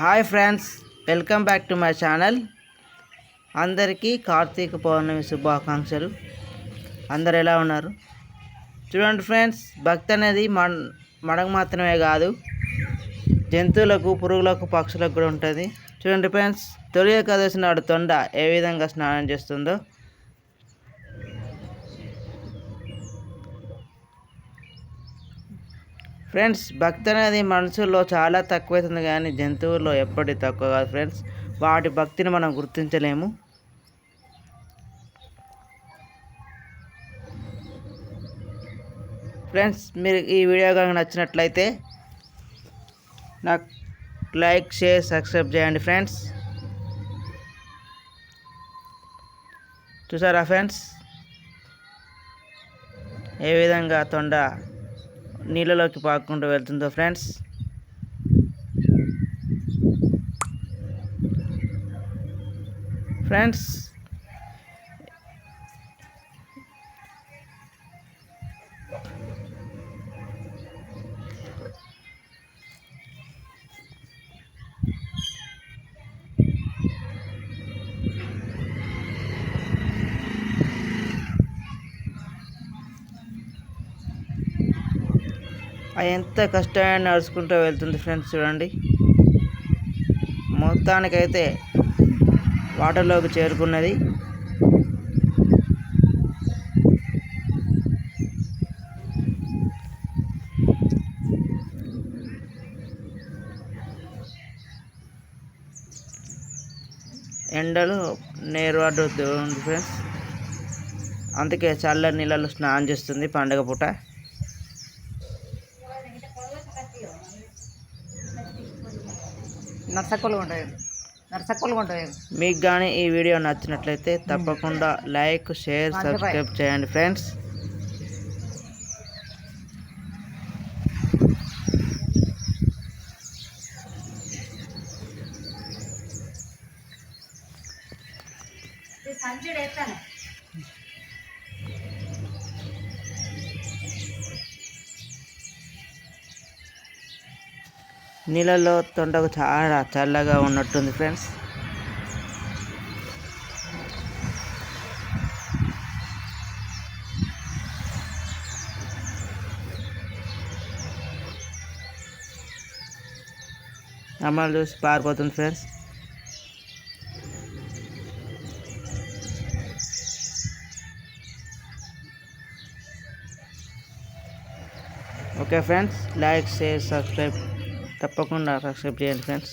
Hi friends welcome back to my channel. అందరికీ కార్తీక పౌర్ణమి శుభాకాంక్షలు. అందరు ఎలా ఉన్నారు? చూడండి ఫ్రెండ్స్ భక్తి అనేది మన మనకు మాత్రమే కాదు జంతువులకు పురుగులకు పక్షులకు కూడా ఉంటుంది. చూడండి ఫ్రెండ్స్ తొలి ఏకాదశి నాడు తొండ ఏ విధంగా స్నానం చేస్తుందో. ఫ్రెండ్స్ భక్తి అనేది మనుషుల్లో చాలా తక్కువైతుంది కానీ జంతువుల్లో ఎప్పటి తక్కువ కాదు ఫ్రెండ్స్. వాటి భక్తిని మనం గుర్తించలేము. ఫ్రెండ్స్ మీరు ఈ వీడియో కనుక నచ్చినట్లయితే నాకు లైక్ షేర్ సబ్స్క్రైబ్ చేయండి ఫ్రెండ్స్. చూసారా ఫ్రెండ్స్? ఏ విధంగా తొండ నీళ్ళలోకి పాకుండా వెళ్తుందో ఫ్రెండ్స్? ఫ్రెండ్స్ ఎంత కష్టమైన నడుచుకుంటూ వెళ్తుంది ఫ్రెండ్స్ చూడండి. మొత్తానికైతే వాటర్లోకి చేరుకున్నది. ఎండలు నేరు ఫ్రెండ్స్. అందుకే చల్ల నీళ్ళలో స్నానం చేస్తుంది పండగ పూట. నర్సక్కలు ఉంటాయి మీకు కానీ ఈ వీడియో నచ్చినట్లయితే తప్పకుండా లైక్ షేర్ సబ్స్క్రైబ్ చేయండి ఫ్రెండ్స్. సంచుడు ఎత్తాను నీళ్ళలో తొండకు చాలా చల్లగా ఉన్నట్టుంది ఫ్రెండ్స్. అమ్మాయిలు చూసి పారిపోతుంది friends. Okay friends like share subscribe. తప్పకుండా సబ్స్క్రైబ్ చేయండి ఫ్రెండ్స్.